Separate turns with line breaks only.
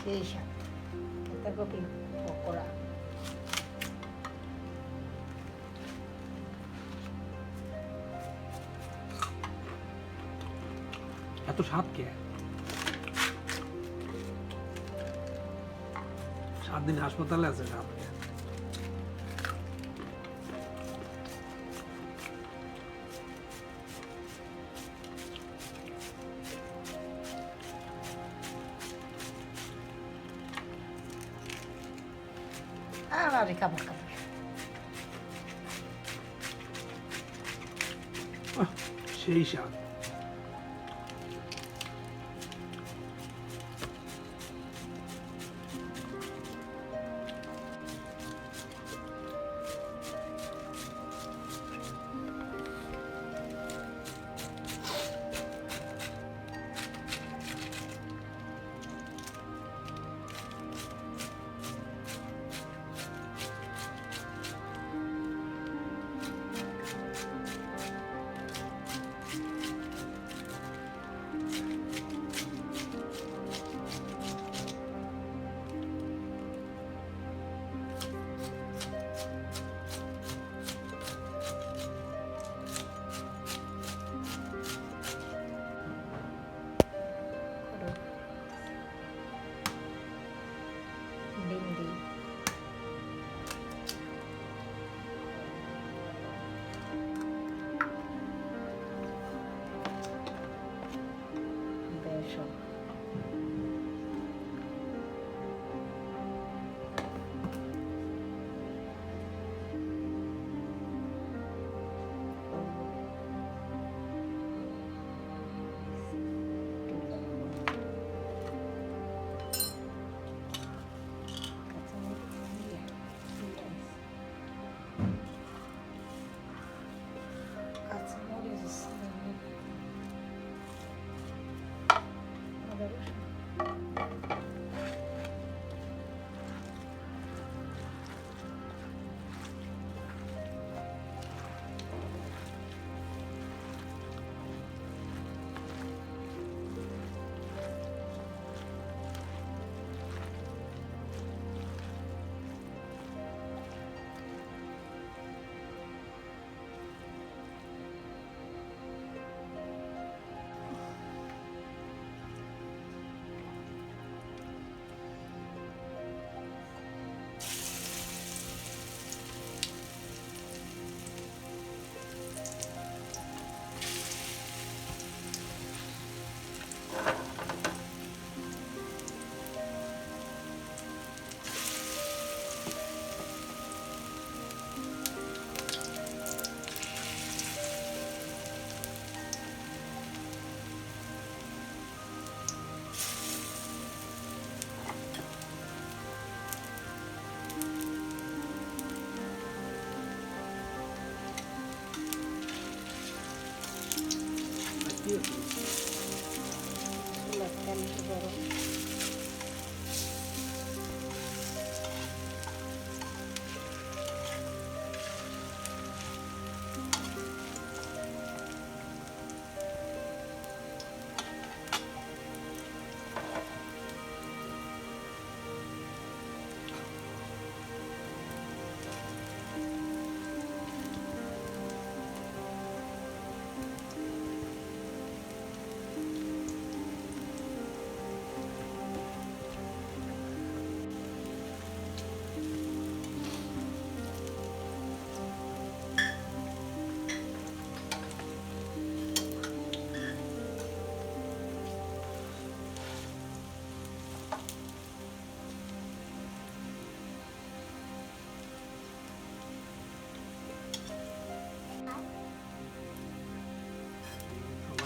সেই স্বাদ পাতাকপি পকোড়া
এত স্বাদ কে সাত দিন হাসপাতালে আছে কে
Al abi kabak kabak.
Şey şart.